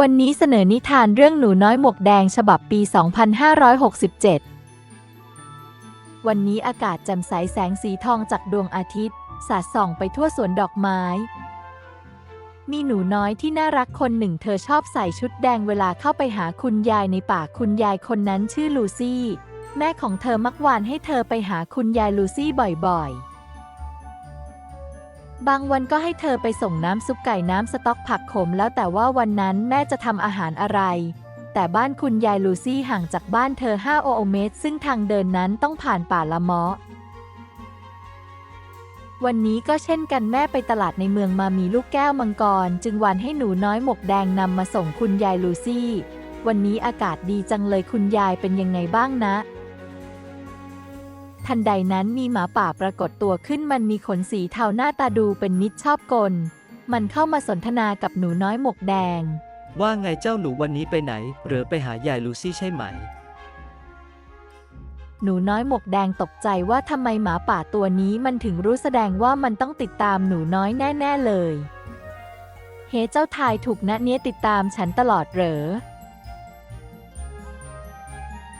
วันนี้เสนอนิทานเรื่องหนูน้อยหมวกแดงฉบับปี 2567 วันนี้อากาศแจ่มใสแสงสีทองจากดวงอาทิตย์ สาดส่องไปทั่วสวนดอกไม้ มีหนูน้อยที่น่ารักคนหนึ่งเธอชอบใส่ชุดแดงเวลาเข้าไปหาคุณยายในป่าคุณยายคนนั้นชื่อลูซี่ แม่ของเธอมักวานให้เธอไปหาคุณยายลูซี่บ่อยๆ บางวันก็ให้เธอไปส่งน้ำซุปไก่น้ำสต๊อกผักขม แล้วแต่ว่าวันนั้นแม่จะทำอาหารอะไร แต่บ้านคุณยายลูซี่ห่างจากบ้านเธอ 5 โอโอเมตร ซึ่งทางเดินนั้นต้องผ่านป่าละเมาะวันนี้ก็เช่นกันแม่ไปตลาดในเมืองมามีลูกแก้วมังกร จึงวันให้หนูน้อยหมวกแดงนำมาส่งคุณยายลูซี่ วันนี้อากาศดีจังเลยคุณยายเป็นยังไงบ้างนะ ทันใดนั้นมีหมาป่าปรากฏตัวขึ้นมันมีขนสีเทาหน้าตาดูเป็นมิตรชอบกล มันเข้ามาสนทนากับหนูน้อยหมวกแดง ว่าไงเจ้าหนูวันนี้ไปไหน หรือไปหายายลูซี่ใช่ไหม หนูน้อยหมวกแดงตกใจว่าทำไมหมาป่าตัวนี้มันถึงรู้แสดงว่ามันต้องติดตามหนูน้อยแน่ ๆ เลย เฮ้เจ้าทายถูกนะเนี้ยติดตามฉันตลอดเหรอ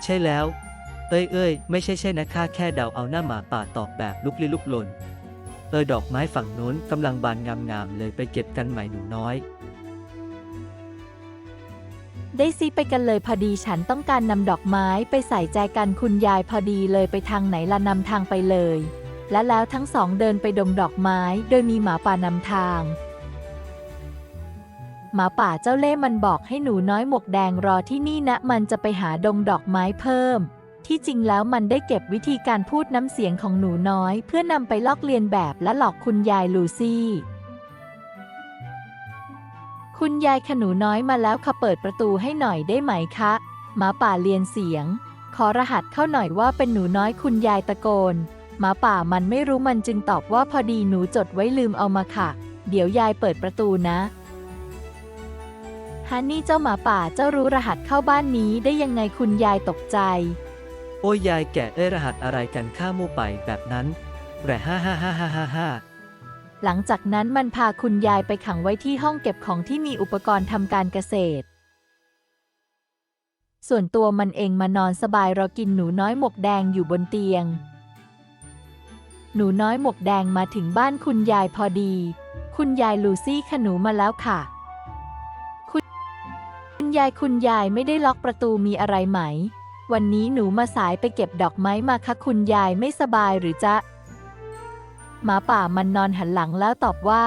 ใช่แล้ว เอ้ยเอ้ยไม่ใช่ใช่นะข้าแค่เดาเอาหน้าหมาป่าตอบแบบลุกลี้ลุกลน เออดอกไม้ฝั่งโน้นกำลังบานงามๆเลยไปเก็บกันใหม่หนูน้อย ได้ซิไปกันเลยพอดีฉันต้องการนำดอกไม้ไปใส่ใจกันคุณยายพอดีเลยไปทางไหนละนำทางไปเลย และแล้วทั้งสองเดินไปดมดอกไม้ โดยมีหมาป่านำทาง หมาป่าเจ้าเล่ห์มันบอกให้หนูน้อยหมวกแดงรอที่นี่นะ มันจะไปหาดงดอกไม้เพิ่ม ที่จริงแล้วมันได้เก็บวิธีการพูดน้ำเสียงของหนูน้อย เพื่อนำไปลอกเลียนแบบและหลอกคุณยายลูซี่ คุณยายขนูน้อยมาแล้วค่ะเปิดประตูให้หน่อยได้ไหมคะหมาป่าเรียนเสียง ขอรหัสเข้าหน่อยว่าเป็นหนูน้อยคุณยายตะโกนหมาป่ามันไม่รู้มันจึงตอบว่าพอดีหนูจดไว้ลืมเอามาค่ะ เดี๋ยวยายเปิดประตูนะฮันนี่เจ้าหมาป่าเจ้ารู้รหัสเข้าบ้านนี้ได้ยังไงคุณยายตกใจ โอ้ยยายแก่เอ้ยรหัสอะไรกันข้ามู่ไปแบบนั้นแหร่ฮ่าฮ่าฮ่าฮ่าฮ่าฮ่าหลังจากนั้นมันพาคุณยายไปขังไว้ที่ห้องเก็บของที่มีอุปกรณ์ทำการเกษตร ส่วนตัวมันเองมานอนสบายรอกินหนูน้อยหมวกแดงอยู่บนเตียง หนูน้อยหมวกแดงมาถึงบ้านคุณยายพอดี คุณยายลูซี่ขนูมาแล้วค่ะ คุณยายคุณยายไม่ได้ล็อกประตูมีอะไรไหม วันนี้หนูมาสายไปเก็บดอกไม้มาคะคุณยายไม่สบายหรือจะหมาป่ามันนอนหันหลังแล้วตอบว่า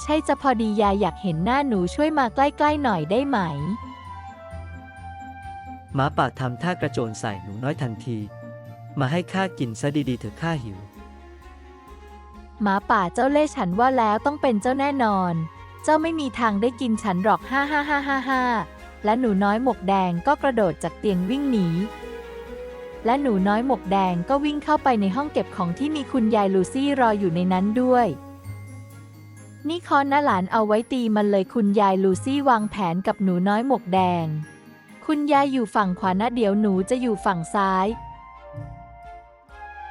ใช่จะพอดียายอยากเห็นหน้าหนูช่วยมาใกล้ๆหน่อยได้ไหม หมาป่าทำท่ากระโจนใส่หนูน้อยทันที มาให้ข้ากินซะดีๆเถอะข้าหิว หมาป่าเจ้าเล่ห์ฉันว่าแล้วต้องเป็นเจ้าแน่นอน เจ้าไม่มีทางได้กินฉันหรอกฮ่าฮ่าฮ่าฮ่าฮ่า และหนูน้อยหมวกแดงก็กระโดดจากเตียงวิ่งหนี และหนูน้อยหมวกแดงก็วิ่งเข้าไปในห้องเก็บของที่มีคุณยายลูซี่รออยู่ในนั้นด้วย นี่คอนนะหลานเอาไว้ตีมันเลยคุณยายลูซี่วางแผนกับหนูน้อยหมวกแดง คุณยายอยู่ฝั่งขวานะเดี๋ยวหนูจะอยู่ฝั่งซ้าย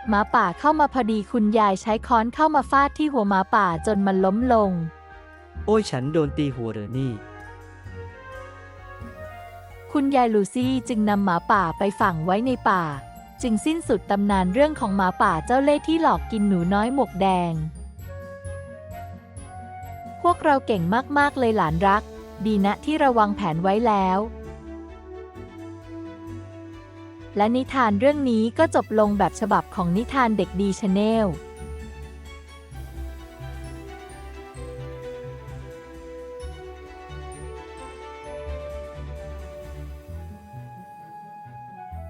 หมาป่าเข้ามาพอดีคุณยายใช้ค้อนเข้ามาฟาดที่หัวหมาป่าจนมันล้มลง โอ้ยฉันโดนตีหัวเหรอนี่ คุณยายลูซี่จึงนำหมาป่าไปฝังไว้ในป่า จึงสิ้นสุดตำนานเรื่องของหมาป่าเจ้าเล่ห์ที่หลอกกินหนูน้อยหมวกแดง พวกเราเก่งมากๆเลยหลานรัก ดีนะที่ระวังแผนไว้แล้ว และนิทานเรื่องนี้ก็จบลงแบบฉบับของนิทานเด็กดีชาแนล